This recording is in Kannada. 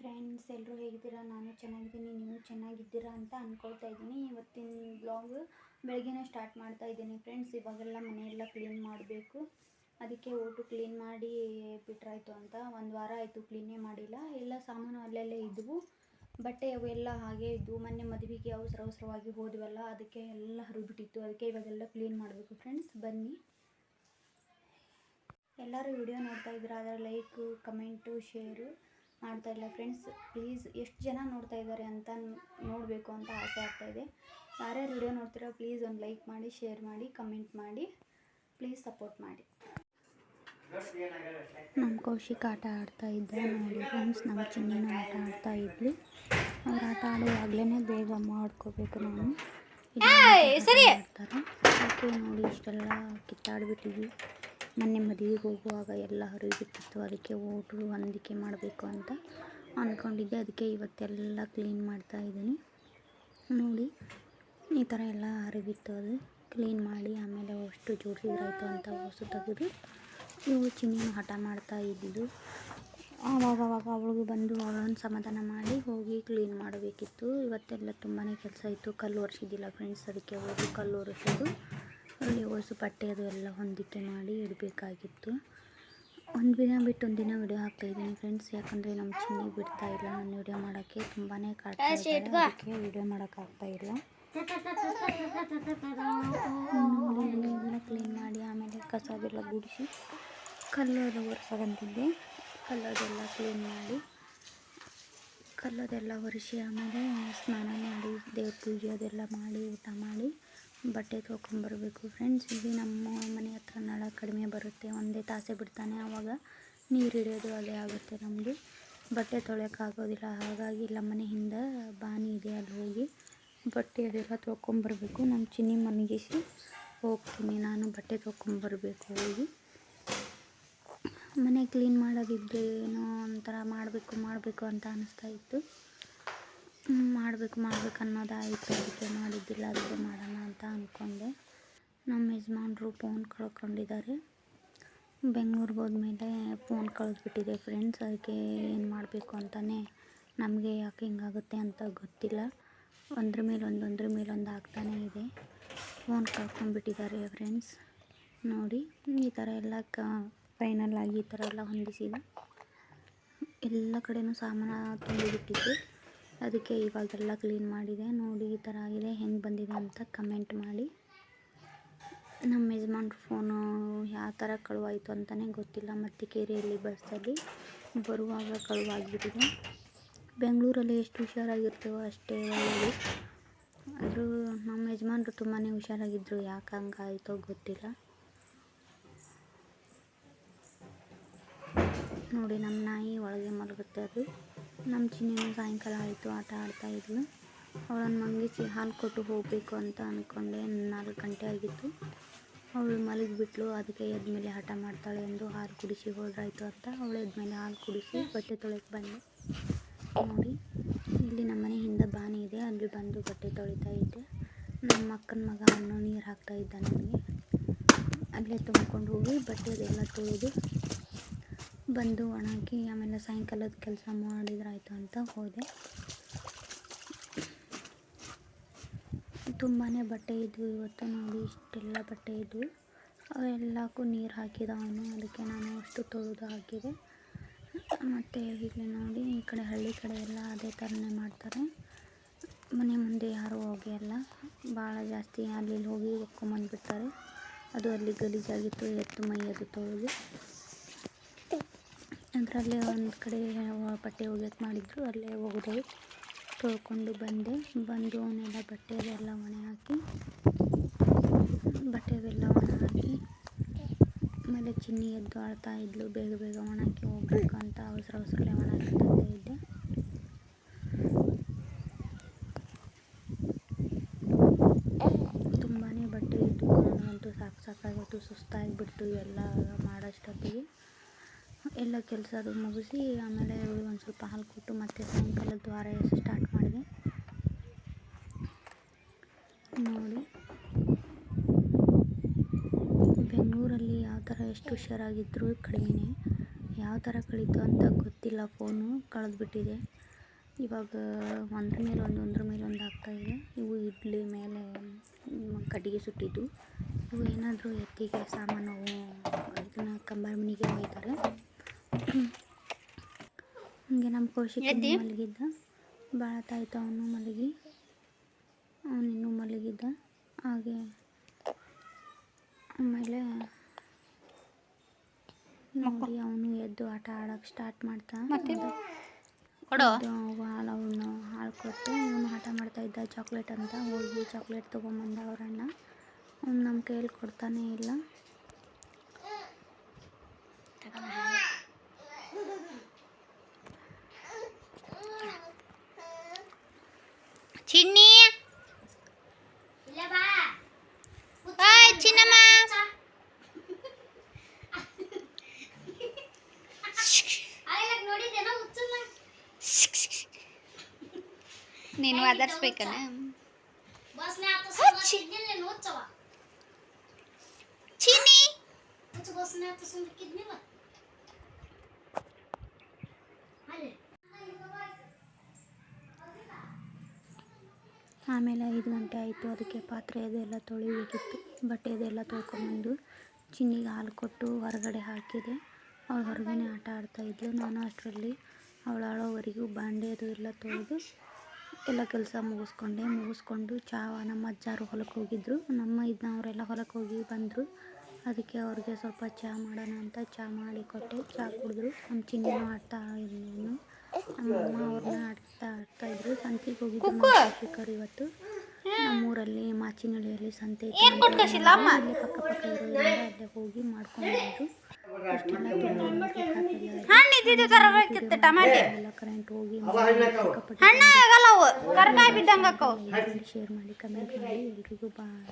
ಫ್ರೆಂಡ್ಸ್ ಎಲ್ಲರೂ ಹೇಗಿದ್ದೀರಾ? ನಾನು ಚೆನ್ನಾಗಿದ್ದೀನಿ, ನೀವು ಚೆನ್ನಾಗಿದ್ದೀರಾ ಅಂತ ಅಂದ್ಕೊಳ್ತಾ ಇದ್ದೀನಿ. ಇವತ್ತಿನ ಬ್ಲಾಗ್ ಬೆಳಗ್ಗೆನೇ ಸ್ಟಾರ್ಟ್ ಮಾಡ್ತಾ ಇದ್ದೀನಿ ಫ್ರೆಂಡ್ಸ್ ಇವಾಗೆಲ್ಲ ಮನೆಯೆಲ್ಲ ಕ್ಲೀನ್ ಮಾಡಬೇಕು. ಅದಕ್ಕೆ ಓಟು ಕ್ಲೀನ್ ಮಾಡಿ ಬಿಟ್ರಾಯ್ತು ಅಂತ. ಒಂದು ವಾರ ಆಯಿತು ಕ್ಲೀನೇ ಮಾಡಿಲ್ಲ. ಎಲ್ಲ ಸಾಮಾನು ಅಲ್ಲಲ್ಲೇ ಇದ್ದವು ಬಟ್ಟೆ ಅವೆಲ್ಲ ಹಾಗೆ ಇದ್ವು. ಮೊನ್ನೆ ಮದುವೆಗೆ ಅವಸರ ಅವಸರವಾಗಿ ಹೋದ್ವಲ್ಲ, ಅದಕ್ಕೆ ಎಲ್ಲ ಹರಿಬಿಟ್ಟಿತ್ತು ಅದಕ್ಕೆ ಇವಾಗೆಲ್ಲ ಕ್ಲೀನ್ ಮಾಡಬೇಕು ಫ್ರೆಂಡ್ಸ್ ಬನ್ನಿ. ಎಲ್ಲರೂ ವಿಡಿಯೋ ನೋಡ್ತಾ ಇದ್ದೀರಾ? ಅದರ ಲೈಕು ಕಮೆಂಟು ಶೇರು ಮಾಡ್ತಾ ಇಲ್ಲ. ಫ್ರೆಂಡ್ಸ್ ಪ್ಲೀಸ್ ಎಷ್ಟು ಜನ ನೋಡ್ತಾ ಇದ್ದಾರೆ ಅಂತ ನೋಡಬೇಕು ಅಂತ ಆಸೆ ಆಗ್ತಾ ಇದೆ. ಯಾರ್ಯಾರು ವಿಡಿಯೋ ನೋಡ್ತೀರೋ ಪ್ಲೀಸ್ ಒಂದು ಲೈಕ್ ಮಾಡಿ ಶೇರ್ ಮಾಡಿ ಕಮೆಂಟ್ ಮಾಡಿ. ಪ್ಲೀಸ್ ಸಪೋರ್ಟ್ ಮಾಡಿ. ನಮ್ಮ ಕೌಶಿಕ್ ಆಟ ಆಡ್ತಾ ಇದ್ದೆ ನೋಡಿ ಫ್ರೆಂಡ್ಸ್ ನಮ್ಮ ಚಿನ್ನ ಆಟ ಆಡ್ತಾ ಇದ್ವಿ ಅವ್ರು ಆಟ ಆಡುವಾಗಲೇ ಬೇಗ ಮಾಡ್ಕೋಬೇಕು ನಾನು. ಸರಿ. ಓಕೆ ನೋಡಿ ಇಷ್ಟೆಲ್ಲ ಕಿತ್ತಾಡ್ಬಿಟ್ಟಿದ್ವಿ. ಮೊನ್ನೆ ಮದುವೆಗೆ ಹೋಗುವಾಗ ಎಲ್ಲ ಇದ್ದಿತ್ತು ಅದಕ್ಕೆ ಓಟು ಹೊಂದಿಕೆ ಮಾಡಬೇಕು ಅಂತ ಅಂದ್ಕೊಂಡಿದ್ದೆ ಅದಕ್ಕೆ ಇವತ್ತೆಲ್ಲ ಕ್ಲೀನ್ ಮಾಡ್ತಾ ಇದ್ದೀನಿ. ನೋಡಿ, ಈ ಥರ ಎಲ್ಲ ಅರಿವಿತ್ತು ಅದು. ಕ್ಲೀನ್ ಮಾಡಿ ಆಮೇಲೆ ಅಷ್ಟು ಜೋಡಿಸಿದ್ರಾಯ್ತು ಅಂತ ಹೊಸು ತೆಗೆದು ಇವು ಚಿನ್ನ ಹಠ ಮಾಡ್ತಾ ಇದ್ದಿದ್ದು. ಆವಾಗ ಅವಾಗ ಅವಳಿಗೆ ಬಂದು ಅವಳನ್ನು ಸಮಾಧಾನ ಮಾಡಿ ಹೋಗಿ ಕ್ಲೀನ್ ಮಾಡಬೇಕಿತ್ತು. ಇವತ್ತೆಲ್ಲ ತುಂಬಾ ಕೆಲಸ ಇತ್ತು. ಕಲ್ಲು ಒರೆಸಿದ್ದಿಲ್ಲ ಫ್ರೆಂಡ್ಸ್ ಅದಕ್ಕೆ ಹೋಗಿ ಕಲ್ಲು ಒರೆಸೋದು ಅಲ್ಲಿ ಹೊಸು ಬಟ್ಟೆ ಅದು ಎಲ್ಲ ಹೊಂದಿಕೆ ಮಾಡಿ ಇಡಬೇಕಾಗಿತ್ತು. ಒಂದು ದಿನ ಬಿಟ್ಟು ಒಂದು ದಿನ ವಿಡಿಯೋ ಹಾಕ್ತಾಯಿದ್ದೀನಿ ಫ್ರೆಂಡ್ಸ್. ಯಾಕಂದರೆ ನಮ್ಮ ಚಿನ್ನಿ ಬಿಡ್ತಾ ಇಲ್ಲ. ನಾನು ವಿಡಿಯೋ ಮಾಡೋಕ್ಕೆ ತುಂಬಾ ಅದಕ್ಕೆ ವಿಡಿಯೋ ಮಾಡೋಕ್ಕಾಗ್ತಾ ಇಲ್ಲ. ನೋಡಿ ಎಲ್ಲ ಕ್ಲೀನ್ ಮಾಡಿ ಆಮೇಲೆ ಕಸ ಅದೆಲ್ಲ ಗುಡಿಸಿ ಕಲ್ಲು ಅದು ಒರೆಸೋದಂತಿದ್ದೆ. ಕಲ್ಲದೆಲ್ಲ ಕ್ಲೀನ್ ಮಾಡಿ ಕಲ್ಲದೆಲ್ಲ ಒರೆಸಿ ಆಮೇಲೆ ಸ್ನಾನ ಮಾಡಿ ದೇವ್ರ ಪೂಜೆ ಅದೆಲ್ಲ ಮಾಡಿ ಊಟ ಮಾಡಿ ಬಟ್ಟೆ ತೊಗೊಂಬರ್ಬೇಕು ಫ್ರೆಂಡ್ಸ್ ಇಲ್ಲಿ ನಮ್ಮ ಮನೆ ಹತ್ರ ನಳ ಕಡಿಮೆ ಬರುತ್ತೆ. ಒಂದೇ ತಾಸೆ ಬಿಡ್ತಾನೆ. ಆವಾಗ ನೀರು ಹಿಡಿಯೋದು ಅದೇ ಆಗುತ್ತೆ ನಮಗೆ ಬಟ್ಟೆ ತೊಳೆಯೋಕ್ಕಾಗೋದಿಲ್ಲ ಹಾಗಾಗಿ ಇಲ್ಲ, ಮನೆ ಹಿಂದೆ ಬಾನಿ ಇದೆ. ಅಲ್ಲಿ ಹೋಗಿ ಬಟ್ಟೆ ಅದೆಲ್ಲ ತೊಗೊಂಬರ್ಬೇಕು ನಮ್ಮ ಚಿನ್ನಿ ಮನಗಿಸಿ ಹೋಗ್ತೀನಿ. ನಾನು ಬಟ್ಟೆ ತೊಗೊಂಬರ್ಬೇಕು ಹೋಗಿ. ಮನೆ ಕ್ಲೀನ್ ಮಾಡೋದಿದ್ರೆ ಏನೋ ಒಂಥರ ಮಾಡಬೇಕು ಮಾಡಬೇಕು ಅಂತ ಅನ್ನಿಸ್ತಾ ಇತ್ತು. ಮಾಡಬೇಕು ಮಾಡಬೇಕು ಅನ್ನೋದಾಯಿತು ಅದಕ್ಕೆ ಮಾಡಿದ್ದಿಲ್ಲ, ಅದಕ್ಕೆ ಮಾಡೋಣ ಅಂತ ಅಂದ್ಕೊಂಡೆ ನಮ್ಮ ಯಜಮಾನ್ರು ಫೋನ್ ಕಳ್ಕೊಂಡಿದ್ದಾರೆ. ಬೆಂಗ್ಳೂರಿಗೆ ಹೋದ್ಮೇಲೆ ಫೋನ್ ಕಳೆದ್ಬಿಟ್ಟಿದೆ ಫ್ರೆಂಡ್ಸ್ ಅದಕ್ಕೆ ಏನು ಮಾಡಬೇಕು ಅಂತಲೇ ನಮಗೆ ಯಾಕೆ ಹಿಂಗಾಗುತ್ತೆ ಅಂತ ಗೊತ್ತಿಲ್ಲ. ಒಂದ್ರ ಮೇಲೆ ಒಂದು, ಒಂದ್ರ ಮೇಲೆ ಒಂದು ಆಗ್ತಾನೇ ಇದೆ. ಫೋನ್ ಕಳ್ಕೊಂಡ್ಬಿಟ್ಟಿದ್ದಾರೆ ಫ್ರೆಂಡ್ಸ್ ನೋಡಿ, ಈ ಥರ ಎಲ್ಲ ಕ ಫೈನಲ್ ಆಗಿ ಈ ಥರ ಎಲ್ಲ ಹೊಂದಿಸಿದ. ಎಲ್ಲ ಕಡೆಯೂ ಸಾಮಾನು ತುಂಬಿಬಿಟ್ಟಿತ್ತು ಅದಕ್ಕೆ ಇವಾಗೆಲ್ಲ ಕ್ಲೀನ್ ಮಾಡಿದೆ. ನೋಡಿ ಈ ಥರ ಆಗಿದೆ. ಹೆಂಗೆ ಬಂದಿದೆ ಅಂತ ಕಮೆಂಟ್ ಮಾಡಿ. ನಮ್ಮ ಯಜಮಾನ್ರ ಫೋನು ಯಾವ ಥರ ಕಳುವಾಯಿತು ಅಂತಲೇ ಗೊತ್ತಿಲ್ಲ. ಮತ್ತಿಕೇರಿಯಲ್ಲಿ ಬಸ್ಸಲ್ಲಿ ಬರುವಾಗ ಕಳುವಾಗಿಬಿಟ್ಟಿದೆ. ಬೆಂಗಳೂರಲ್ಲಿ ಎಷ್ಟು ಹುಷಾರಾಗಿರ್ತೀವೋ ಅಷ್ಟೇ ಒಳ್ಳೆಯದು ಆದರೂ ನಮ್ಮ ಯಜಮಾನ್ರು ತುಂಬಾ ಹುಷಾರಾಗಿದ್ದರು ಯಾಕೆ ಹಂಗಾಯಿತೋ ಗೊತ್ತಿಲ್ಲ. ನೋಡಿ ನಮ್ಮ ನಾಯಿ ಒಳಗೆ ಮಲಗುತ್ತೆ ಅದು. ನಮ್ಮ ಚಿನ್ನಿನ ಸಾಯಂಕಾಲ ಆಯಿತು, ಆಟ ಆಡ್ತಾ ಇದ್ಲು ಅವಳನ್ನು ಮಲಗಿಸಿ ಹಾಲು ಕೊಟ್ಟು ಹೋಗಬೇಕು ಅಂತ ಅಂದ್ಕೊಂಡೆ ನಾಲ್ಕು ಗಂಟೆ ಆಗಿತ್ತು. ಅವಳು ಮಲಗಿಬಿಟ್ಲು. ಅದಕ್ಕೆ ಎದ್ಮೇಲೆ ಹಠ ಮಾಡ್ತಾಳೆ ಎಂದು ಹಾಲು ಕುಡಿಸಿ ಹೋದ್ರಾಯ್ತು ಅಂತ ಅವಳು ಎದ್ಮೇಲೆ ಹಾಲು ಕುಡಿಸಿ ಬಟ್ಟೆ ತೊಳೆಕ್ಕೆ ಬಂದೆ ನೋಡಿ, ಇಲ್ಲಿ ನಮ್ಮನೆ ಹಿಂದೆ ಬಾನಿ ಇದೆ. ಅಲ್ಲಿ ಬಂದು ಬಟ್ಟೆ ತೊಳಿತಾ ಇದ್ದೆ. ನಮ್ಮ ಅಕ್ಕನ ಮಗ ಅನ್ನು ನೀರು ಹಾಕ್ತಾ ಇದ್ದ ನನಗೆ ಅಲ್ಲೇ ತುಂಬ್ಕೊಂಡು ಹೋಗಿ ಬಟ್ಟೆ ಅದೆಲ್ಲ ತೊಳೆದು ಬಂದು ಒಣಗಿ ಆಮೇಲೆ ಸಾಯಂಕಾಲದ ಕೆಲಸ ಮಾಡಿದ್ರಾಯ್ತು ಅಂತ ಹೋದೆ. ತುಂಬಾ ಬಟ್ಟೆ ಇದ್ವು, ಇವತ್ತು ನೋಡಿ ಇಷ್ಟೆಲ್ಲ ಬಟ್ಟೆ ಇದ್ವು. ಅವೆಲ್ಲಕ್ಕೂ ನೀರು ಹಾಕಿದ ಅವನು, ಅದಕ್ಕೆ ನಾನು ಅಷ್ಟು ತೊಳೆದು ಹಾಕಿದೆ. ಮತ್ತು ಇಲ್ಲಿ ನೋಡಿ, ಈ ಕಡೆ ಹಳ್ಳಿ ಕಡೆ ಎಲ್ಲ ಅದೇ ಥರನೇ ಮಾಡ್ತಾರೆ. ಮನೆ ಮುಂದೆ ಯಾರೂ ಹೋಗಿಲ್ಲ ಭಾಳ ಜಾಸ್ತಿ ಅಲ್ಲಿ ಹೋಗಿ ಒಕ್ಕೊಂಬಂದ್ಬಿಡ್ತಾರೆ ಅದು ಅಲ್ಲಿ ಗಲೀಜಾಗಿತ್ತು, ಎತ್ತು ಮೈ ಅದು ತೊಳೆದು. ಅದರಲ್ಲೇ ಒಂದು ಕಡೆ ಬಟ್ಟೆ ಒಗ್ಯಕ್ಕೆ ಮಾಡಿದ್ರು, ಅಲ್ಲೇ ಒಗೆದು ತೊಳ್ಕೊಂಡು ಬಂದೆ. ಬಂದು ಅವನ್ನೆಲ್ಲ ಬಟ್ಟೆ ಒಣ ಹಾಕಿ, ಬಟ್ಟೆ ಅದೆಲ್ಲ ಒಣ ಹಾಕಿ, ಆಮೇಲೆ ಚಿನ್ನಿ ಎದ್ದು ಅಳ್ತಾ ಇದ್ಲು. ಬೇಗ ಬೇಗ ಒಣಾಕಿ ಹೋಗ್ಬೇಕು ಅಂತ ಅವಸರ ಅವಸರಲ್ಲೇ ಒಣಾಕಿ ಇದ್ದೆ. ತುಂಬಾ ಬಟ್ಟೆ ಇದ್ದು ನನಗಂತೂ ಸಾಕು ಸಾಕಾಗಿತ್ತು. ಸುಸ್ತಾಗಿಬಿಡ್ತು ಎಲ್ಲ ಮಾಡೋಷ್ಟೊತ್ತಿಗೆ. ಎಲ್ಲ ಕೆಲಸ ಅದು ಮುಗಿಸಿ, ಆಮೇಲೆ ಅವಳಿಗೆ ಒಂದು ಸ್ವಲ್ಪ ಹಾಲು ಕೊಟ್ಟು ಮತ್ತೆ ಸಾಯಂಕಾಲದ ವಾರ ಸ್ಟಾರ್ಟ್ ಮಾಡಿದೆ. ನೋಡಿ. ಬೆಂಗಳೂರಲ್ಲಿ ಯಾವ ಥರ ಎಷ್ಟು ಹುಷಾರಾಗಿದ್ದರೂ ಕಡಿಮೆ ಯಾವ ಥರ ಕಳೀತು ಅಂತ ಗೊತ್ತಿಲ್ಲ ಫೋನು ಕಳೆದ್ಬಿಟ್ಟಿದೆ. ಇವಾಗ ಒಂದ್ರ ಮೇಲೆ ಒಂದು, ಒಂದ್ರ ಮೇಲೆ ಒಂದು ಆಗ್ತಾಯಿದೆ ಇವು ಇಡ್ಲಿ ಮೇಲೆ ಕಟ್ಟಿಗೆ ಸುಟ್ಟಿದ್ದು. ಇವು ಏನಾದರೂ ಎತ್ತಿಗೆ ಸಾಮಾನು, ಇದನ್ನು ಕಂಬಾರ ಮನೆಗೆ ಒಯ್ತಾರೆ. ಹಂಗೆ ನಮ್ಮ ಕೌಶಿಕ? ಮಲಗಿದ್ದ. ಭಾಳ ತಾಯ್ತು ಅವನು ಮಲಗಿ. ಅವನಿನ್ನೂ ಮಲಗಿದ್ದ. ಹಾಗೆ ಆಮೇಲೆ ನೋಡಿ ಅವನು ಎದ್ದು ಆಟ ಆಡೋಕೆ ಸ್ಟಾರ್ಟ್ ಮಾಡ್ತಾ. ಹಾಲು ಅವನು ಹಾಲು ಕೊಟ್ಟು ಇವನು ಆಟ ಮಾಡ್ತಾ ಇದ್ದ ಚಾಕ್ಲೇಟ್ ಅಂತ. ಹೋಗಿ ಚಾಕ್ಲೇಟ್ ತೊಗೊಂಬಂದ ಅವರಣ್ಣ ಅವ್ನು ನಮ್ಮ ಕೈಯಲ್ಲಿ ಕೊಡ್ತಾನೇ ಇಲ್ಲ. ಚಿನ್ನಿ ಹಾಯ್ ಚಿನ್ನಮ್ಮ ನೀನು ಆಧರಿಸ್ಬೇಕನ ಆಮೇಲೆ ಐದು ಗಂಟೆ ಆಯಿತು, ಅದಕ್ಕೆ ಪಾತ್ರೆ ಅದೆಲ್ಲ ತೊಳಿಬೇಕಿತ್ತು ಬಟ್ಟೆ ಅದೆಲ್ಲ ತೊಳ್ಕೊಂಬಂದು ಚಿನ್ನಿಗೆ ಹಾಲು ಕೊಟ್ಟು ಹೊರಗಡೆ ಹಾಕಿದೆ. ಅವಳು ಹೊರಗಡೆ ಆಟ ಆಡ್ತಾಯಿದ್ಲು ನಾನು ಅಷ್ಟರಲ್ಲಿ ಅವಳು ಆಳೋವರೆಗೂ ಬಾಂಡೆ ಅದು ಎಲ್ಲ ತೊಳೆದು ಎಲ್ಲ ಕೆಲಸ ಮುಗಿಸ್ಕೊಂಡೆ. ಮುಗಿಸ್ಕೊಂಡು ಚಹಾ ನಮ್ಮ ಅಜ್ಜಾರು ಹೊಲಕ್ಕೆ ಹೋಗಿದ್ದರು ನಮ್ಮ ಇದನ್ನ ಅವರೆಲ್ಲ ಹೊಲಕ್ಕೆ ಹೋಗಿ ಬಂದರು. ಅದಕ್ಕೆ ಅವ್ರಿಗೆ ಸ್ವಲ್ಪ ಚಹಾ ಮಾಡೋಣ ಅಂತ ಚಹಾ ಮಾಡಿ ಕೊಟ್ಟೆ. ಚಹಾ ಕುಡಿದ್ರು. ನಮ್ಮ ಚಿನ್ನಿನೂ ಆಡ್ತಾ ಇದ್ನು ನಮ್ಮ ಅಮ್ಮ ಅವ್ರನ್ನ ಆಡ್ತಾ ಆಡ್ತಾ ಇದ್ರು ಸಂತೆಗೆ ಹೋಗಿದ್ರು ಇವತ್ತು. ನಮ್ಮೂರಲ್ಲಿ ಮಾಚಿನಹಳ್ಳಿಯಲ್ಲಿ ಸಂತೆ ಇತ್ತು. ಅಮ್ಮ? ಅಲ್ಲೇ ಪಕ್ಕ ಪಕ್ಕ ಇರೋದ್ರಿಂದ ಅಲ್ಲೇ ಹೋಗಿ ಮಾಡ್ಕೊಂಡು ಎಲ್ಲ ಕರೆಂಟ್ ಹೋಗಿ ಶೇರ್ ಮಾಡಿ ಕಮೆಂಟ್ ಮಾಡಿ ಎಲ್ರಿಗೂ ಬಾಯ್